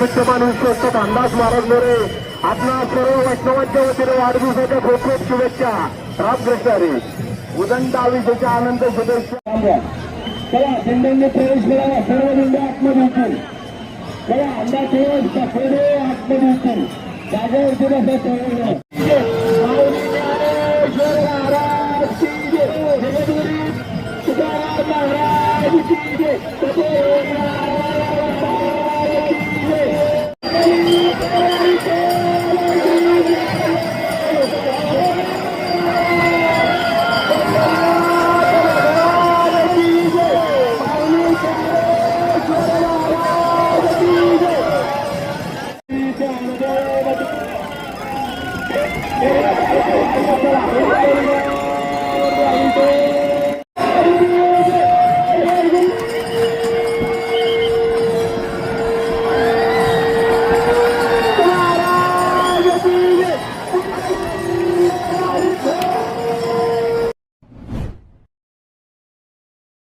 विद्यमान विश्वस्त अंदाज महाराज मोरे. आपल्या सर्व वैष्णवांच्या वतीने वाढदिवसाच्या खूप खूप शुभेच्छा. रामकृष्ण हरी. उदंड आयुष्याच्या आनंद शुभेच्छा चला दिंड्यांनी प्रवेश करावा सर्व दिंड्या आतमध्ये होतील चला अंदा ठेवा सर्व आतमध्ये होतील जागेवरती बसा Thank you.